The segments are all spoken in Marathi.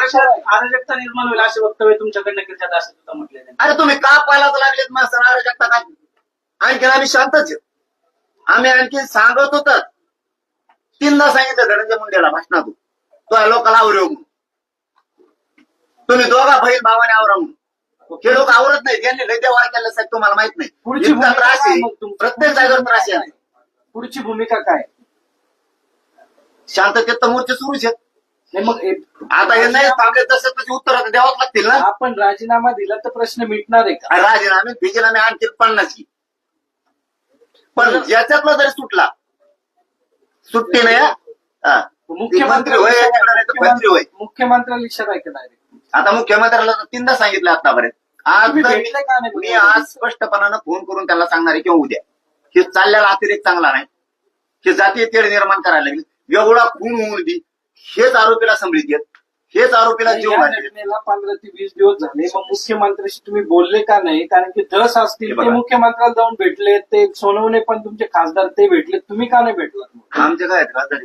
अराजकता निर्माण होईल असे वक्तव्य तुमच्याकडनं केलं असं सुद्धा म्हटलेलं आहे. अरे तुम्ही का पालाच लागलेत सणारा जगता काय? आणखी आम्ही शांतच. आम्ही आणखी सांगत होत. तीनदा सांगितलं धनंजय मुंडेला भाषणातून. तो लोकांना आवरे तुम्ही दोघा बहीण भावाने आवरा हे लोक आवरत नाही यांनी लय देवार केलं साहेब तुम्हाला माहीत नाही. पुढची त्रास आहे? प्रत्येक जागेवर त्रास आहे. पुढची भूमिका काय? शांततेत तर मोर्चे सुरूच आहेत. नाही मग एक- आता हे नाही थांबले तसं तशी उत्तर द्यावंच लागतील ना. आपण राजीनामा दिला तर प्रश्न मिटणार आहे का? आणि राजीनामे बिजीनामे आणखी पन्नासची. पण ज्याच्यातला जरी सुटला सुट्टी नाही हा. हा. ती मंत्री होय याच्याकडे नाही तर मंत्री होय. मुख्यमंत्र्यांना इशारा आहे. का आता मुख्यमंत्र्याला तर तीनदा सांगितलं आतापर्यंत. आज तुम्ही तर भेटले का नाही? मी आज स्पष्टपणानं फोन करून त्याला सांगणार आहे किंवा उद्या हे चाललेला अतिरेक चांगला नाही. हे जातीय तेढ निर्माण करायला लागली. एवढा खून होऊन बी हेच आरोपीला समृद्धी आहेत हेच आरोपीला जीव या घटनेला पंधरा ते वीस दिवस झाले मग मुख्यमंत्र्यांशी तुम्ही बोलले का नाही कारण की दस असतील हे ते बघा. मुख्यमंत्र्याला जाऊन भेटले ते सोनवणे पण तुमचे खासदार ते भेटले तुम्ही का नाही भेटलात मग? आमचे काय आहेत खासदार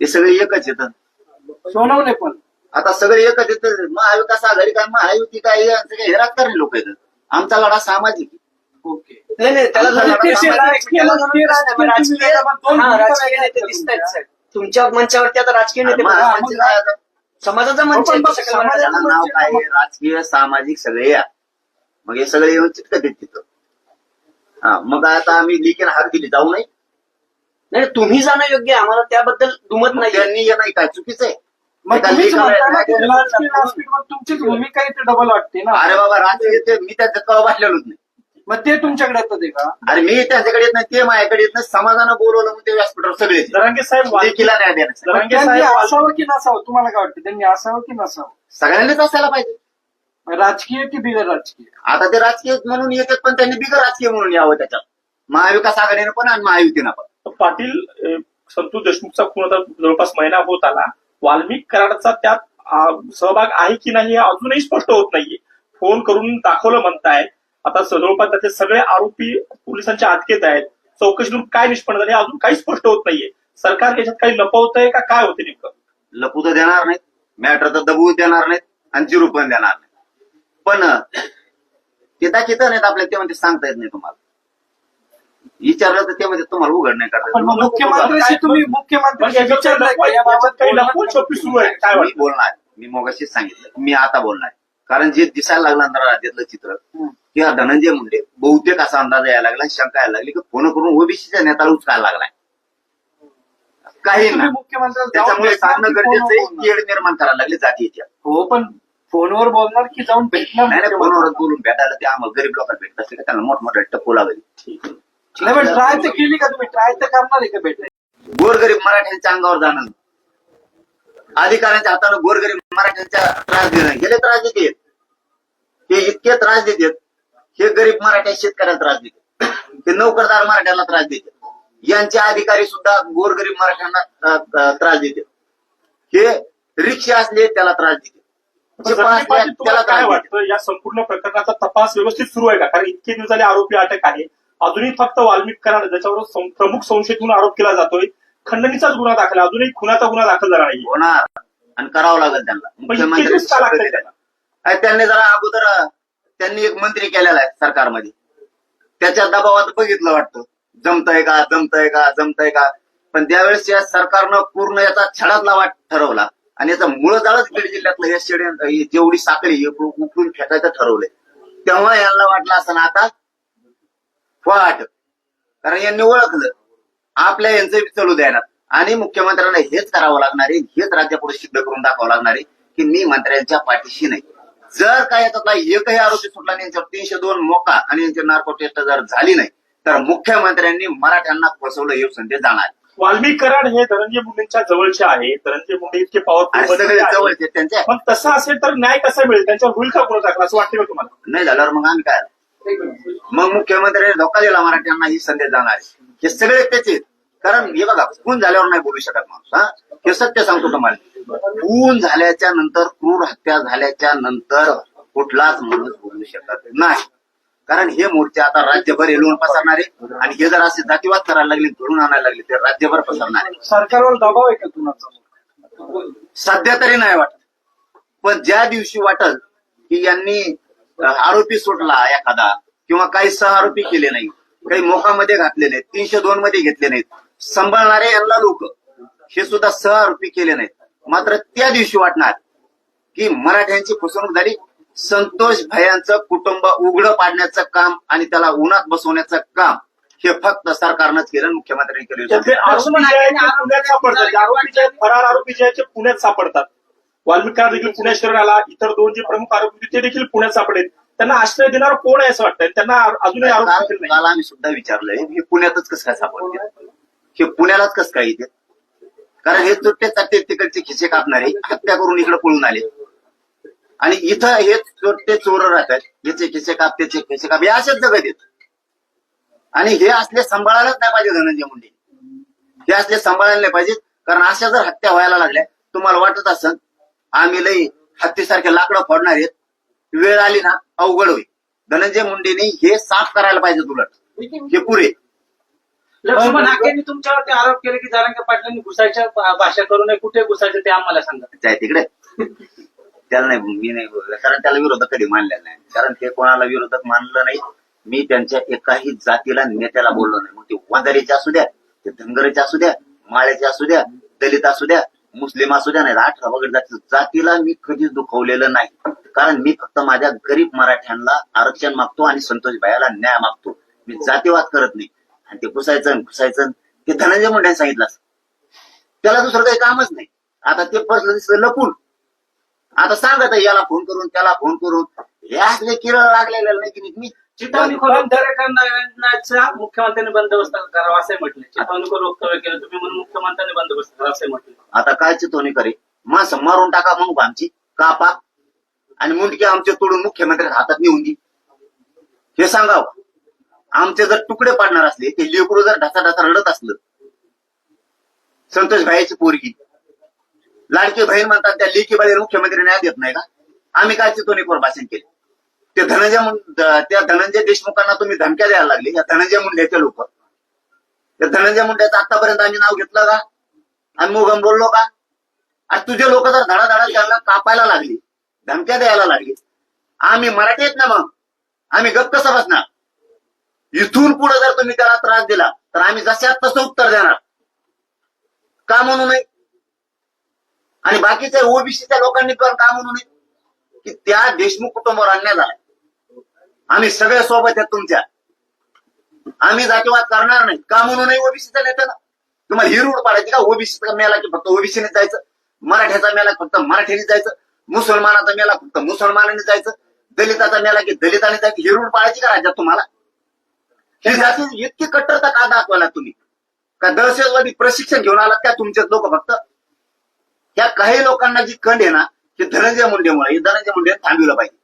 ते सगळे एकच येतात सोनवणे पण आता सगळे एकच येतात महाविकास आघाडी काय महायुती काय यांचं काय हे राजकारणी लोक येतात आमचा लढा सामाजिक आहे. ओके नाही नाही त्याला आमचा लढा सामाजिक राजकीय- राजकीय राजकीय हा, राजकीय नेते आहेत दिसत आहेत तुमच्या. साहेब तुमच्या मंचावरती आता राजकीय नेते मग काय? आता? समाजाचा मंच आहे तो समाजाचा नाव काय? आहे? राजकीय सामाजिक सगळे या. मग हे सगळे येऊन चिटकत आहेत तिथं. हा मग आता आम्ही लिखीन हात दिली जाऊ नये नाही तुम्ही जाणं योग्य आहे. आम्हाला त्याबद्दल दुमत मग नाही त्यांनी हे नाही काय चुकीचं आहे. मग एका तुम्हीच लेखाला- म्हणता ना की लेखाला- राजकीय व्यासपीठावर तुमचीच भूमिका इथे डबल वाटते ना. अरे बाबा राजकीय ते मी त्या जगावर बसलेलोच नाही. मग ते तुमच्याकडे येतात का? अरे मी त्यांच्याकडे येत नाही ते माझ्याकडे येत नाही. समाजानं बोलवलं म्हणून ते व्यासपीठावर सगळे. जरांगे साहेब मग जरांगे त्यांनी साहेब असावं की नसावं? तुम्हाला काय वाटतं? त्यांनी असावं की नसावं? सगळ्यांनीच असायला पाहिजे. राजकीय की बिगर राजकीय? आता ते राजकीय म्हणून येतात पण त्यांनी बिगर राजकीय म्हणून यावं त्याच्यात. महाविकास आघाडीनं पण आणि महायुतीनं पण. पाटील अ, संतोष देशमुखचा खून आता जवळपास महिना होत आला. वाल्मिक कराडचा त्यात सहभाग आहे की नाही हे अजूनही स्पष्ट होत नाहीये. फोन करून दाखवलं म्हणताय आता जवळपास त्याचे सगळे आरोपी पोलिसांच्या अटकेत आहेत. चौकशीतून काय निष्पन्न झाले अजून काही स्पष्ट होत नाहीये. सरकार याच्यात काही लपवतंय का काय होते नेमकं? लपू तर देणार नाहीत. मॅटर तर दबवू देणार नाहीत आणि जिरू पण देणार नाहीत. पण ते दाखित नाहीत आपल्याला ते म्हणजे सांगता येत नाही तुम्हाला. विचारलं तर ते म्हणजे तुम्हाला उघड नाही करता नाही? आहे. मी बोलणार. मी मगाशीच सांगितलं. मी आता बोलणार. कारण जे दिसायला लागलं ना राज्यातलं चित्र. किंवा धनंजय मुंडे बहुतेक असा अंदाज यायला लागला शंका यायला लागली की फोन करून ओबीसीच्या नेत्याला उचकायला लागलाय. काही तुम्ही ना मुख्यमंत्र्यांना जाऊन त्याच्यामुळे सांगणं गरजेचं आहे फोनवर की येड निर्माण करायला लागले जातीच्या हो पण फोनवर बोलणार की जाऊन भेटणार नाही नाही? फोनवरच बोलून भेटायला ते आम्हाला गरीब लोकांना भेटत असते का त्यांना मोठमोठे टप्पू लागले. नाही ट्राय तर केली का तुम्ही? ट्राय तर करणार आहे का भेटायची गोरगरीब मराठ्यांच्या अंगावर जाणं. अधिकाऱ्यांच्या हातानं गोरगरीब मराठ्यांच्या त्रास देणं. गेले त्रास देतात हे इतके त्रास देतात. हे गरीब मराठ्या शेतकऱ्याला त्रास देतात. हे नोकरदार मराठ्याला त्रास देतात. यांचे अधिकारी सुद्धा गोरगरीब मराठ्यांना त्रास देतात. हे रिक्षा असले त्याला त्रास देतात. पाटील, त्याला काय वाटतं? या संपूर्ण प्रकरणाचा तपास व्यवस्थित सुरू आहे का? कारण इतके दिवस झाले आरोपी अटक आहे. अजूनही फक्त वाल्मिक कराड ज्याच्यावर प्रमुख संशयित म्हणून आरोप केला जातोय खंडणीचाच गुन्हा दाखल अजूनही खुनाचा गुन्हा दाखल झाला नाही होणार. आणि करावं लागेल त्यांना? त्यांनी जरा अगोदर त्यांनी एक मंत्री केलेला आहे सरकारमध्ये. त्याच्या दबावात बघितलं वाटतं. जमतंय का जमतंय का जमतंय का? पण त्यावेळेस या सरकारनं पूर्ण याचा छडातला वाट ठरवला. आणि याचा मूळ जाळच बीड जिल्ह्यातलं हे शेड जेवढी साखळी उकळून फेकायचं ठरवलंय. तेव्हा यांना वाटलं असं ना आता फाट कारण यांनी ओळखलं. आपल्या यांचं बी द्यायला आणि मुख्यमंत्र्यांना हेच करावं लागणार आहे हेच राज्यापुढे सिद्ध करून दाखवावं लागणार आहे की मी मंत्र्यांच्या पाठीशी नाही. जर काय याच्यातला एकही आरोपी सुटला नाही यांच्यावर तीनशे दोन मोका आणि यांची नार्को टेस्ट जर झाली नाही तर मुख्यमंत्र्यांनी मराठ्यांना फसवलं हे संदेश जाणार. वाल्मिक कराड हे धनंजय मुंडेंच्या जवळचे आहे. धनंजय मुंडे इतके पॉवरफुल जवळचे त्यांच्या पण तसं असेल तर न्याय कसा मिळेल? त्यांच्यावर होईल का गुन्हा दाखल? असं वाटतं का तुम्हाला? नाही झाल्यावर मग आम्ही काय? मग मुख्यमंत्र्यांनी धोका दिला मराठ्यांना ही संदेश जाणार. हे सगळे त्याचे कारण हे बघा खून झाल्यावर नाही बोलू शकत माणूस हा? हे सत्य सांगतो तुम्हाला. खून झाल्याच्यानंतर क्रूर हत्या झाल्याच्यानंतर कुठलाच माणूस बोलू शकत नाही. कारण हे मोर्चे आता राज्यभर येऊन पसरणार आहे आणि हे जर असे जातीवाद करायला लागले घडून आणायला लागले ते राज्यभर पसरणार. आहे सरकारवर दबाव आहे का तुमचा सध्या तरी नाही वाटत. पण ज्या दिवशी वाटल की यांनी आरोपी सुटला एखादा किंवा काही सह आरोपी केले नाही काही मोकामध्ये घातले नाहीत तीनशे दोन मध्ये घेतले नाहीत सांभाळणारे यांना लोक. हे सुद्धा सह आरोपी केले नाहीत. मात्र त्या दिवशी वाटणार की मराठ्यांची फसवणूक झाली. संतोष भयांचं कुटुंब उघडं पाडण्याचं काम आणि त्याला उन्हात बसवण्याचं काम हे फक्त सरकारनंच केलं मुख्यमंत्र्यांनी केलं. फरार आरोपी जे आहेत ते पुण्यात सापडतात. वाल्मिक देखील पुण्यात शरण आला. इतर दोन जे प्रमुख आरोपी होते ते देखील पुण्यात सापडलेत त्यांना आश्रय देणार कोण आहे असं वाटतंय? त्यांना अजूनही आरोप काल आम्ही सुद्धा विचारलंय हे पुण्यातच कसं काय सापडते हे पुण्यालाच कसं काय येते? कारण हे चुट्टे चाट्टे तिकडचे खिसे कापणारे हत्या करून इकडे पळून आले. आणि इथं हे चोरटे चोर राहतात. याचे खिसे काप त्याचे खिसे काप हे असेच जगत येत आणि हे असले सांभाळायलाच नाही पाहिजे धनंजय मुंडे. हे असले सांभाळायला नाही पाहिजे कारण अशा जर हत्या व्हायला लागल्या तुम्हाला वाटत असन आम्ही लई हत्तीसारखे लाकडं फोडणार आहेत. वेळ आली ना अवघड होईल. धनंजय मुंडेने हे साफ करायला पाहिजे उलट. हे पुरे. लक्ष्मण हाकेंनी तुमच्यावरती आरोप केले की जारंगे पाटलांनी घुसायच्या भाषा करू नये. कुठे घुसायचं ते आम्हाला सांगा. जाय तिकडे. त्याला नाही मी नाही बोललो. कारण त्याला विरोधक कधी मानलेला नाही. कारण ते कोणाला विरोधक मानलं नाही मी त्यांच्या एकाही जातीला नेत्याला बोललो नाही. मग ते वंजारीचे असू द्या ते धनगरीचे असू द्या माळ्याचे असू द्या दलित असू द्या मुस्लिम असू द्या नाही अठरा वगैरे जाती जातीला मी कधीच दुखवलेलं नाही. कारण मी फक्त माझ्या गरीब मराठ्यांना आरक्षण मागतो आणि संतोष भाईला न्याय मागतो. मी जातीवाद करत नाही. आणि ते घुसायचं आणि घुसायचं ते धनंजय मुंडे सांगितलं. त्याला दुसरं काही कामच नाही. आता ते फसलं दिसलं लपून. आता सांगत आहे, याला फोन करून त्याला फोन करून. हे असले किरळ लागलेले नाही की मी चितवणी करून दरेकरणाचा मुख्यमंत्र्यांनी बंदोबस्त करावा असे म्हटले चितवणीकर वक्तव्य केलं तुम्ही म्हणून मुख्यमंत्र्यांनी बंदोबस्त करावा असे म्हटले आता काय चितवणी करे? माणसं मारून टाका का आमची. कापा. आणि मुंडके आमचे तोडून मुख्यमंत्री हातात नेऊन दे. हे सांगावं. आमचे जर तुकडे पाडणार असले ते लेकरू जर ढासा ढासा रडत असलं संतोष भाईची पोरगी लाडकी बहीण म्हणतात त्या लेकी बाई मुख्यमंत्री न्याय देत नाही का? आम्ही काय चितवणीवर भाषण केले? ते धनंजय त्या धनंजय देशमुखांना तुम्ही धमक्या द्यायला लागले या धनंजय मुंड्याचे लोक. त्या धनंजय मुंड्याचं आतापर्यंत आम्ही नाव घेतलं का? आम्ही उगम बोललो का? आणि तुझे लोक जर धडाधडा त्यांना कापायला लागली धमक्या द्यायला लागली आम्ही मराठी आहेत ना मग? आम्ही गप्प कसं बसणार? इथून पुढे जर तुम्ही त्याला त्रास दिला तर आम्ही जशात तसं उत्तर देणार. का म्हणू नये? आणि बाकीच्या ओबीसीच्या लोकांनी पण का म्हणू नये? की त्या देशमुख कुटुंबावर अन्याय झाला आम्ही सगळ्या सोबत आहेत तुमच्या. आम्ही जातीवाद करणार नाही. का म्हणू नये ओबीसीच्या नेत्याला? तुम्हाला ही रूढ पाडायची का? ओबीसीचा मेला की फक्त ओबीसीने जायचं? मराठ्याचा मेला फक्त मराठीने जायचं? मुसलमानाचा मेला फक्त मुसलमानाने जायचं? दलिताचा मेला की दलिताने जायचं? ही रूढ पाडायची का राज्यात तुम्हाला? ही जाती इतकी कट्टरता का दाखवायला तुम्ही? का दहशतवादी प्रशिक्षण घेऊन आलात का तुमचेच लोक फक्त? या काही लोकांना जी कंड आहे ना हे धनंजय मुंडेमुळे हे धनंजय मुंडे थांबविलं पाहिजे.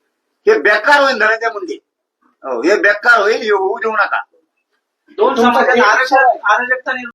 हे बेकार होईल धनंजय मुंडे. हो हे बेकार होईल हे होऊ देऊ नका. दोन समाजात आरक्षण अराजकता निर्माण